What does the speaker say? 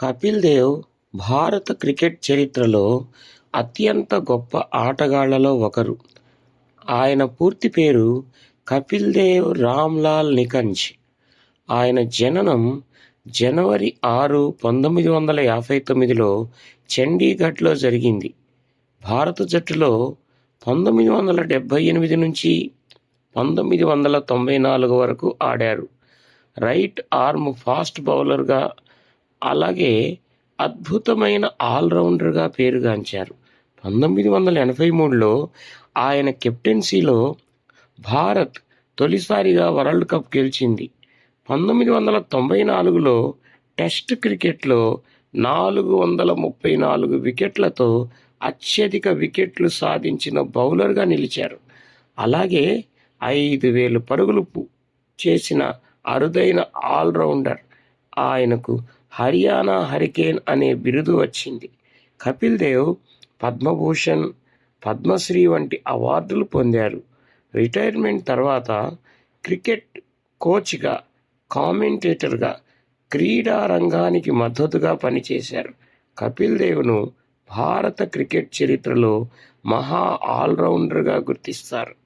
కపిల్ దేవ్ భారత క్రికెట్ చరిత్రలో అత్యంత గొప్ప ఆటగాళ్ళలో ఒకరు. ఆయన పూర్తి పేరు కపిల్ దేవ్ రామ్లాల్ నికంజ్. ఆయన జననం జనవరి ఆరు పంతొమ్మిది వందల యాభై తొమ్మిదిలో చండీగఢ్లో జరిగింది. భారత జట్టులో పంతొమ్మిది వందల డెబ్భై ఎనిమిది నుంచి పంతొమ్మిది వందల తొంభై నాలుగు వరకు ఆడారు. రైట్ ఆర్మ్ ఫాస్ట్ బౌలర్గా అలాగే అద్భుతమైన ఆల్రౌండర్గా పేరుగాంచారు. పంతొమ్మిది వందల ఎనభై మూడులో ఆయన కెప్టెన్సీలో భారత్ తొలిసారిగా వరల్డ్ కప్ గెలిచింది. పంతొమ్మిది వందల తొంభై నాలుగులో టెస్ట్ క్రికెట్లో నాలుగు వందల ముప్పై నాలుగు వికెట్లతో అత్యధిక వికెట్లు సాధించిన బౌలర్గా నిలిచారు. అలాగే ఐదు వేలు పరుగులు చేసిన అరుదైన ఆల్రౌండర్ ఆయనకు హర్యానా హరికేన్ అనే బిరుదు వచ్చింది. కపిల్ దేవ్ పద్మభూషణ్ పద్మశ్రీ వంటి అవార్డులు పొందారు. రిటైర్మెంట్ తర్వాత క్రికెట్ కోచ్గా కామెంటేటర్గా క్రీడా రంగానికి మద్దతుగా పనిచేశారు. కపిల్ దేవ్ను భారత క్రికెట్ చరిత్రలో మహా ఆల్రౌండర్గా గుర్తిస్తారు.